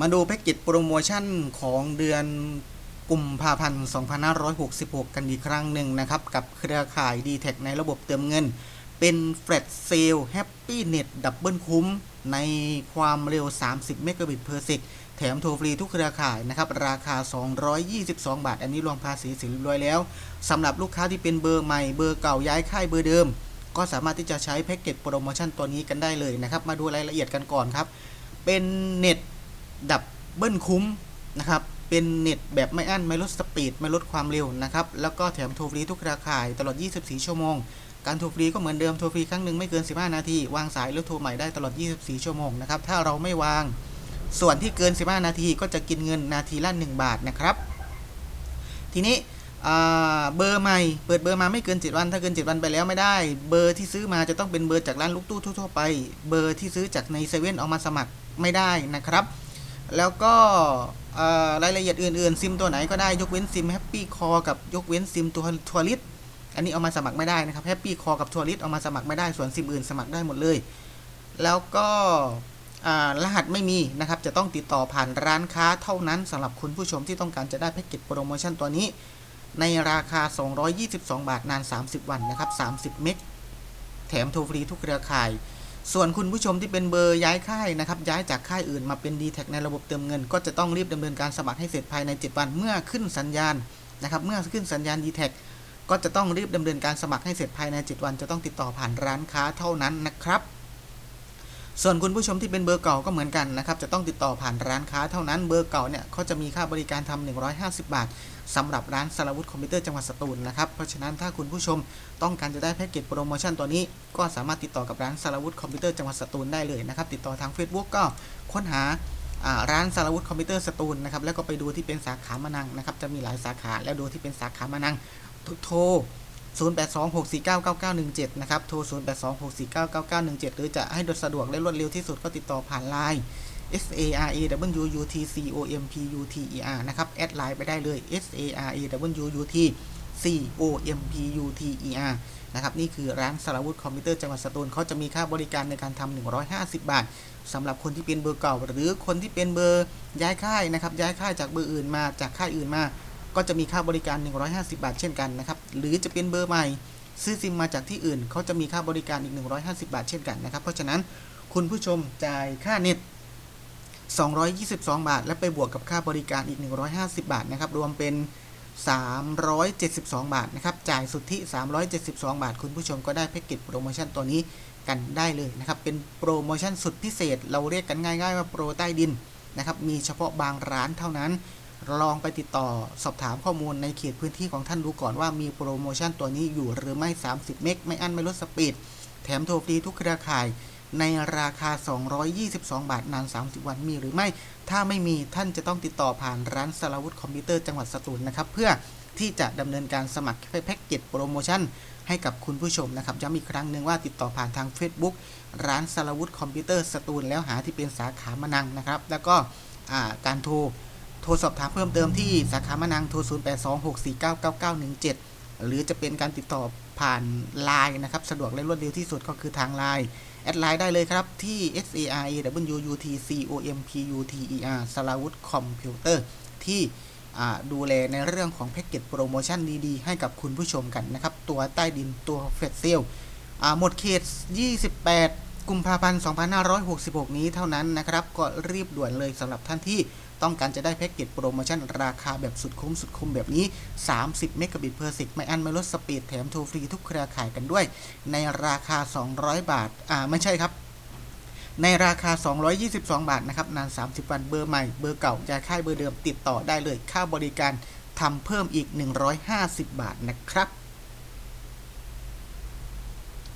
มาดูแพ็กเกจโปรโมชั่นของเดือนกุมภาพันธ์ 2566 กันอีกครั้งหนึ่งนะครับ กับเครือข่าย d t แทในระบบเติมเงิน เป็นแฟลตเซลแฮปปี้เน็ตดับเบิลคุ้ม ในความเร็ว 30 เมกะบิตเพอร์เซกแถมโทรฟรีทุกเครือข่ายนะครับ ราคา 222 บาท อันนี้รวมภาษีเสร็จเรียบร้อยแล้วสำหรับลูกค้าที่เป็นเบอร์ใหม่เบอร์เก่าย้ายค่ายเบอร์เดิม ก็สามารถที่จะใช้แพ็กเกจโปรโมชั่นตัวนี้กันได้เลยนะครับ มาดูรายละเอียดกันก่อนครับ เป็นเน็ต ดับเบิลคุ้มนะครับ เป็นเน็ตแบบไม่อั้น ไม่ลดสปีด ไม่ลดความเร็วนะครับ แล้วก็แถมโทรฟรีทุกเครือข่ายตลอด 24 ชั่วโมง การโทรฟรีก็เหมือนเดิม โทรฟรีครั้งหนึ่งไม่เกิน 15 นาที วางสายแล้วโทรใหม่ได้ตลอด 24 ชั่วโมงนะครับ ถ้าเราไม่วาง ส่วนที่เกิน 15 นาทีก็จะกินเงินนาทีละ1บาทนะครับ ทีนี้เบอร์ใหม่ เปิดเบอร์มาไม่เกิน 7 วัน ถ้าเกิน 7 วันไปแล้วไม่ได้ เบอร์ที่ซื้อมาจะต้องเป็นเบอร์จากร้านลูกตู้ทั่วไป เบอร์ที่ซื้อจากในเซเว่นเอามาสมัครไม่ได้นะครับ แล้วก็รายละเอียดอื่นๆ ซิมตัวไหนก็ได้ยกเว้นซิมแฮปปี้คอกับยกเว้นซิมตัวทัวริสอันนี้เอามาสมัครไม่ได้นะครับแฮปปี้คอกับทัวริสเอามาสมัครไม่ได้ส่วนซิมอื่นสมัครได้หมดเลย แล้วก็รหัสไม่มีนะครับจะต้องติดต่อผ่านร้านค้าเท่านั้นสำหรับคุณผู้ชมที่ต้องการจะได้แพ็กเกจโปรโมชั่นตัวนี้ ในราคา 222 บาทนาน 30 วันนะครับ30 เมกแถมโทรฟรีทุกเครือข่าย ส่วนคุณผู้ชมที่เป็นเบอร์ย้ายค่ายนะครับย้ายจากค่ายอื่นมาเป็น d t แทในระบบเติมเงิน ก็จะต้องรีบดำเนินการสมัครให้เสร็จภายใน 7 วันเมื่อขึ้นสัญญาณนะครับเมื่อขึ้นสัญญาณ d t แทก็จะต้องรีบดำเนินการสมัครให้เสร็จภายใน 7 วัน จะต้องติดต่อผ่านร้านค้าเท่านั้นนะครับ ส่วนคุณผู้ชมที่เป็นเบอร์เก่าก็เหมือนกันนะครับ จะต้องติดต่อผ่านร้านค้าเท่านั้นเบอร์เก่าเนี่ยเขาจะมีค่าบริการทำ150 บาทสำหรับร้านสารวุฒิคอมพิวเตอร์จังหวัดสตูลนะครับเพราะฉะนั้นถ้าคุณผู้ชมต้องการจะได้แพ็กเกจโปรโมชั่นตัวนี้ ก็สามารถติดต่อกับร้านสารวุฒิคอมพิวเตอร์จังหวัดสตูลได้เลยนะครับติดต่อทาง Facebook ก็ค้นหาอ่าร้านสารวุฒิคอมพิวเตอร์สตูลนะครับแล้วก็ไปดูที่เป็นสาขามะนังนะครับจะมีหลายสาขาแล้วดูที่เป็นสาขามะนังโทร 0826499917 นะครับ โทร 0826499917 หรือจะให้ดสะดวกและรวดเร็วที่สุดก็ติดต่อผ่านไลน์ S A R A W U T C O M P U T E R นะครับ แอดไลน์ไปได้เลย S A R A W U T C O M P U T E R นะครับ นี่คือร้านสารวุฒิคอมพิวเตอร์จังหวัดสตูลเขาจะมีค่าบริการในการทำ150 บาทสำหรับคนที่เป็นเบอร์เก่า หรือคนที่เป็นเบอร์ย้ายค่ายนะครับ ย้ายค่ายจากเบอร์อื่นมาจากค่ายอื่นมา ก็จะมีค่าบริการ 150 บาทเช่นกันนะครับหรือจะเป็นเบอร์ใหม่ซื้อซิมมาจากที่อื่นเขาจะมีค่าบริการอีก 150 บาทเช่นกันนะครับ เพราะฉะนั้นคุณผู้ชมจ่ายค่าเน็ต 222 บาท และไปบวกกับค่าบริการอีก 150 บาทนะครับรวมเป็น 372 บาทนะครับจ่ายสุทธิ 372 บาท คุณผู้ชมก็ได้แพ็กเกจโปรโมชั่นตัวนี้กันได้เลยนะครับเป็นโปรโมชั่นสุดพิเศษ เราเรียกกันง่าย ๆ ว่าโปรใต้ดินนะครับมีเฉพาะบางร้านเท่านั้น ลองไปติดต่อสอบถามข้อมูลในเขตพื้นที่ของท่านดูก่อนว่ามีโปรโมชั่นตัวนี้อยู่หรือไม่ 30 เมกไม่อั้นไม่ลดสปีด แถมโทรฟรีทุกเครือข่ายในราคา 222 บาท นาน 30 วันมีหรือไม่ ถ้าไม่มีท่านจะต้องติดต่อผ่านร้านสารวุฒิคอมพิวเตอร์จังหวัดสตูลนะครับ เพื่อที่จะดำเนินการสมัครแพ็กเกจโปรโมชั่นให้กับคุณผู้ชมนะครับย้ำอีกครั้งหนึ่งว่าติดต่อผ่านทาง Facebook ร้านสารวุฒิคอมพิวเตอร์สตูลแล้วหาที่เป็นสาขามะนังนะครับ แล้วก็การโทร ทรสอบถามเพิ่มเติมที่สาขามะนังโทร 0826499917 หรือจะเป็นการติดต่อผ่านไลน์นะครับ สะดวกและรวดเร็วที่สุดก็คือทางไลน์แอดไลน์ได้เลยครับ ที่ S A R A W U T C O M P U T E R สลาวุธคอมพิวเตอร์ที่ดูแลในเรื่องของแพ็กเกจโปรโมชั่นดีๆ ให้กับคุณผู้ชมกันนะครับ ตัวใต้ดินตัวเฟดเซลหมดเขต 28 กุมภาพันธ์ 2566 นี้เท่านั้นนะครับ ก็รีบด่วนเลยสำหรับท่านที่ต้องการจะได้แพ็กเกจโปรโมชั่นราคาแบบสุดคุ้มสุดคุ้มแบบนี้ 30 เมกะบิตเพอร์เซกไม่อันไม่ลดสปีดแถมโทรฟรีทุกเครือข่ายกันด้วย ในราคา 200 บาท อ่า ไม่ใช่ครับ ในราคา 222 บาทนะครับ นาน 30 วันเบอร์ใหม่ เบอร์เก่าจะค่ายเบอร์เดิมติดต่อได้เลย ค่าบริการทำเพิ่มอีก 150 บาทนะครับ